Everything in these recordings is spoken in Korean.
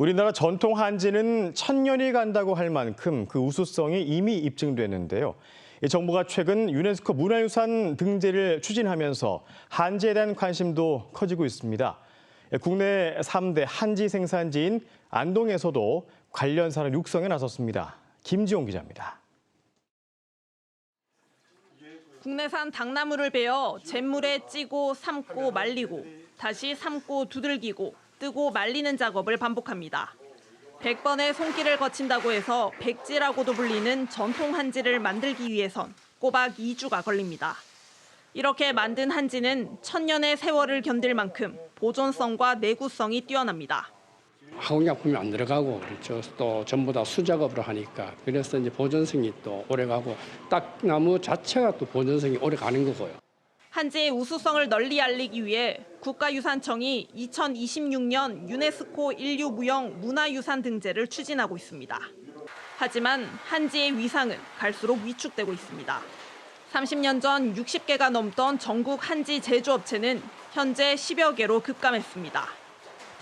우리나라 전통 한지는 천년이 간다고 할 만큼 그 우수성이 이미 입증됐는데요. 이 정부가 최근 유네스코 문화유산 등재를 추진하면서 한지에 대한 관심도 커지고 있습니다. 국내 3대 한지 생산지인 안동에서도 관련 사람 육성에 나섰습니다. 김지용 기자입니다. 국내산 당나무를 베어 잿물에 찌고 삶고 말리고 다시 삶고 두들기고 뜨고 말리는 작업을 반복합니다. 100번의 손길을 거친다고 해서 백지라고도 불리는 전통 한지를 만들기 위해선 꼬박 2주가 걸립니다. 이렇게 만든 한지는 천년의 세월을 견딜 만큼 보존성과 내구성이 뛰어납니다. 화공약품이 안 들어가고 그렇죠. 또 전부 다 수작업으로 하니까 그래서 이제 보존성이 또 오래가고 딱 나무 자체가 또 보존성이 오래 가는 거고요. 한지의 우수성을 널리 알리기 위해 국가유산청이 2026년 유네스코 인류 무형 문화유산 등재를 추진하고 있습니다. 하지만 한지의 위상은 갈수록 위축되고 있습니다. 30년 전 60개가 넘던 전국 한지 제조업체는 현재 10여 개로 급감했습니다.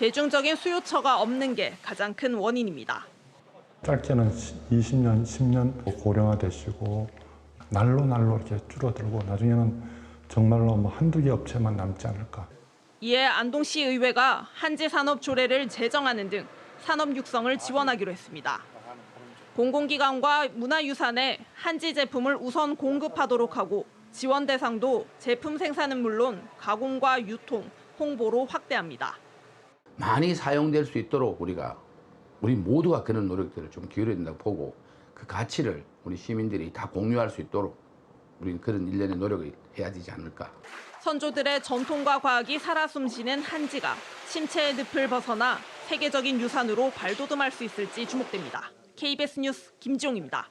대중적인 수요처가 없는 게 가장 큰 원인입니다. 짧게는 20년, 10년 고령화되시고 날로 날로 이렇게 줄어들고 나중에는 정말로 뭐 한두 개 업체만 남지 않을까. 이에 안동시 의회가 한지 산업 조례를 제정하는 등 산업 육성을 지원하기로 했습니다. 공공기관과 문화유산에 한지 제품을 우선 공급하도록 하고 지원 대상도 제품 생산은 물론 가공과 유통, 홍보로 확대합니다. 많이 사용될 수 있도록 우리가 우리 모두가 그런 노력들을 좀 기울여야 된다고 보고 그 가치를 우리 시민들이 다 공유할 수 있도록 우리는 그런 일련의 노력을 해야 되지 않을까. 선조들의 전통과 과학이 살아 숨쉬는 한지가 침체의 늪을 벗어나 세계적인 유산으로 발돋움할 수 있을지 주목됩니다. KBS 뉴스 김지용입니다.